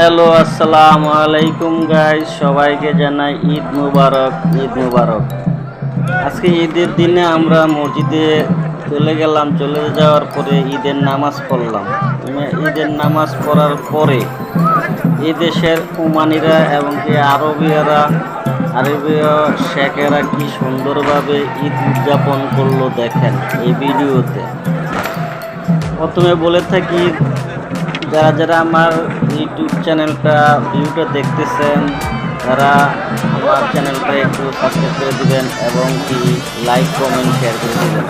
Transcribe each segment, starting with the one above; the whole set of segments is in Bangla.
হ্যালো, আসসালাম আলাইকুম গাইস সবাইকে জানাই ঈদ মুবারক ঈদ মুবারক। আজকে ঈদের দিনে আমরা মসজিদে চলে গেলাম, চলে যাওয়ার পরে ঈদের নামাজ পড়লাম। ঈদের নামাজ পড়ার পরে এই দেশের উমানিরা এবং কি আরবিয়ারা, আরবীয় শেখেরা কি সুন্দরভাবে ঈদ উদযাপন করল দেখেন এই ভিডিওতে। প্রথমে বলে থাকি যারা যারা আমার ইউটিউব চ্যানেলটা ভিডিওটা দেখতেছেন, তারা আমার চ্যানেলটা একটু সাবস্ক্রাইব করে দিবেন এবং কি লাইক কমেন্ট শেয়ার করে দিবেন।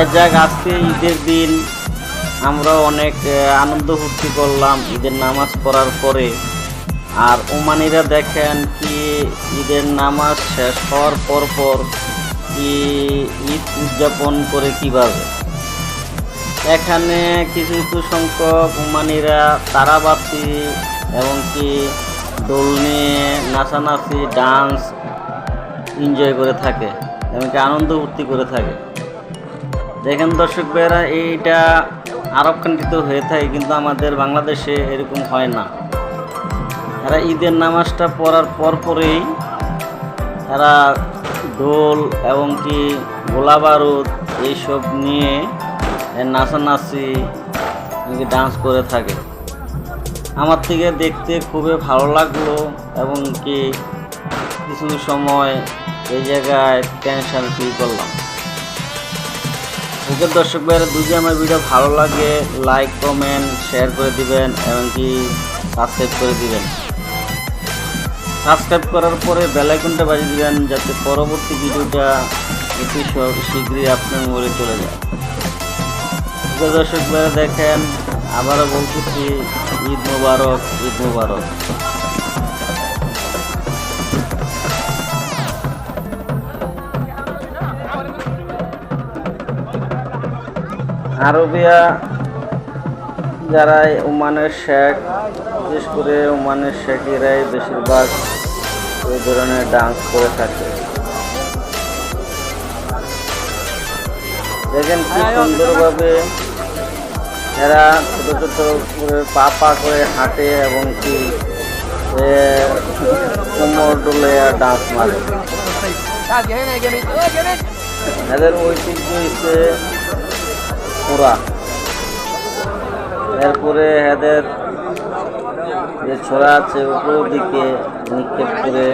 এর যাক, আজকে ঈদের দিন আমরা অনেক আনন্দ ফুর্তি করলাম ঈদের নামাজ পড়ার পরে। আর ওমানিরা দেখেন কি ঈদের নামাজ শেষ হওয়ার পর পর কি ঈদ উদযাপন করে কীভাবে। এখানে কিছু কিছু সংখ্যক উমানিরা তারাবাতি এবং কি দোল নিয়ে নাচানাচি, ডান্স এনজয় করে থাকে এবং কি আনন্দ ফুর্তি করে থাকে। দেখেন দর্শক ভাইয়েরা, এইটা আরব কান্ট্রিতেও হয়ে থাকে কিন্তু আমাদের বাংলাদেশে এরকম হয় না। তারা ঈদের নামাজটা পড়ার পর পরেই তারা ঢোল এবং কি গোলা বারুদ এইসব নিয়ে নাচানাচি ডান্স করে থাকে। আমার থেকে দেখতে খুবই ভালো লাগল, এবং কি কিছু সময় এই জায়গায় টেনশন ফিল করলাম। ওকে দর্শক ভাইয়েরা, যদি আমার ভিডিও ভালো লাগে লাইক কমেন্ট শেয়ার করে দিবেন এমনকি সাবস্ক্রাইব করে দিবেন। সাবস্ক্রাইব করার পরে বেলাইকনটা বাজিয়ে দিবেন, যাতে পরবর্তী ভিডিওটা অতি শীঘ্রই আপনার মোবাইলে চলে যায়। দর্শক ভাইয়েরা দেখেন, আবারও বলতেছি, ঈদ মুবারক ঈদ মুবারক। আরবিয়া, যারা ওমানের শেখ, বিশেষ করে ওমানের শেখেরাই বেশিরভাগ এই ধরনের ডান্স করে থাকে। দেখেন কি সুন্দরভাবে এরা ছোটো ছোটো করে পা পা করে হাঁটে এবং কি কোমর ডোলে আর ডাঁস মারে। এদের ঐতিহ্য হচ্ছে পুরা এরপরে এদের যে ছোড়া আছে উপরের দিকে নিক্ষেপ করে